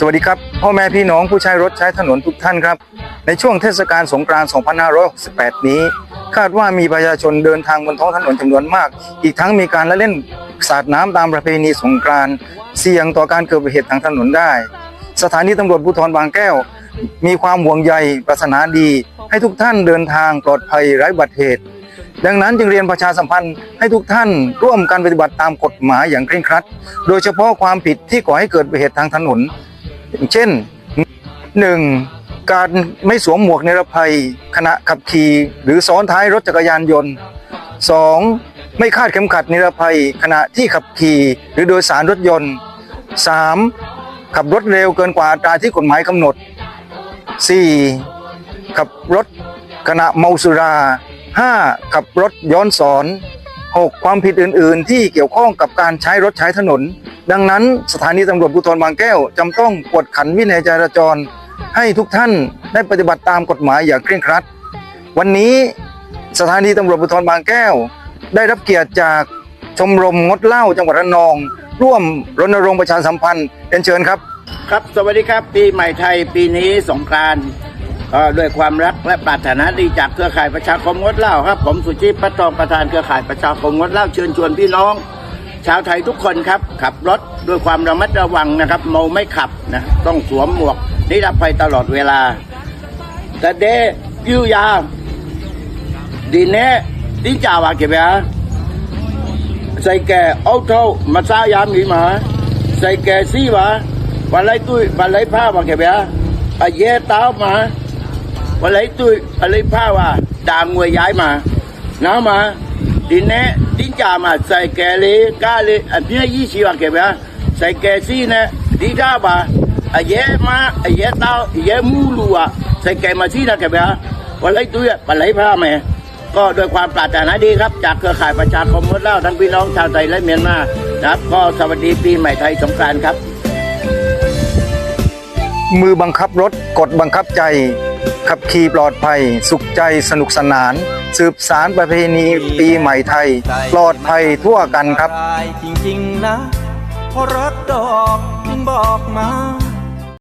สวัสดีครับ พ่อแม่พี่น้องผู้ใช้รถใช้ถนนทุกท่านครับ ในช่วงเทศกาลสงกรานต์ 2568 นี้ คาดว่ามีประชาชนเดินทางบนท้องถนนจำนวนมาก อีกทั้งมีการละเล่นสาดน้ำตามประเพณีสงกรานต์เสี่ยงต่อการเกิดอุบัติเหตุทางถนนได้ สถานีตำรวจภูธรบางแก้ว มีความห่วงใยปรารถนาดี ให้ทุกท่านเดินทางปลอดภัยไร้บัติเหตุ ดังนั้นจึงเรียนประชาสัมพันธ์ให้ทุกท่านร่วมกันปฏิบัติตามกฎหมายอย่างเคร่งครัด โดยเฉพาะความผิดที่ก่อให้เกิดอุบัติเหตุทางถนน เช่น 1. การไม่สวมหมวกนิรภัยขณะขับขี่หรือซ้อนท้ายรถจักรยานยนต์ 2. ไม่คาดเข็มขัดนิรภัยขณะที่ขับขี่หรือโดยสารรถยนต์ 3. ขับรถเร็วเกินกว่าอัตราที่กฎหมายกำหนด 4. ขับรถขณะเมาสุรา 5. ขับรถย้อนสอน 6. ความผิดอื่น ๆ ที่เกี่ยวข้องกับการใช้รถใช้ถนน ดังนั้นสถานีตำรวจภูธรบางแก้วจำต้องกวดขันวินัยจราจร ให้ทุกท่านได้ปฏิบัติตามกฎหมายอย่างเคร่งครัด วันนี้สถานีตำรวจภูธรบางแก้ว ได้รับเกียรติจากชมรมงดเหล้าจังหวัดระนอง ร่วมรณรงค์ประชาสัมพันธ์เรียนเชิญครับ ครับ สวัสดีครับ ปีใหม่ไทยปีนี้สงกรานต์ ก็ด้วยความรักและปรารถนาดีจากเครือข่ายประชาคมงดเหล้าครับ ผมสุชีพพัฒทองประธานเครือข่ายประชาคมงดเหล้าเชิญชวนพี่น้อง ชาวไทยทุกคนครับขับรถด้วยความระมัดระวังนะครับเมาไม่ขับนะต้องสวมหมวกนิรภัยตลอดเวลาแต่เดยิวยาดีเน่ดีจ่าวาเก็บยาใส่แก่เอาเท่ามาซายามีมาใส่แก่ซี่มาวันไรตุ้ยวันไรผ้ามาแกเบียอะเยเต้ามา วันไรตุ้ยวันไรผ้าว่าด่างวยย้ายมาน้ามาดินเน่ดินจ่ามาใส่แกเลยกาเลยอันเนี้ยยี่สิบว่าแกเบียใส่แกซี่เน่ดีจ้าบ่าอเย่มาอเย่เต้าอเย่มูลูอะใส่แกมาซี่นะแกเบียวันไรตุ้ยวันไรผ้าแม่ก็โดวยความปรารถนาดีครับ จากเครือข่ายประชาคมมดเล้าทั้งพี่น้องชาวไทยและเมียนมานะครับก็สวัสดีปีใหม่ไทยสงกรานต์ครับ มือบังคับรถกดบังคับใจ ขับขี่ปลอดภัย สุขใจสนุกสนาน สืบสารประเพณีปีใหม่ไทย ปลอดภัยทั่วกันครับ จริงๆนะเพราะรักดอกจึงบอกมา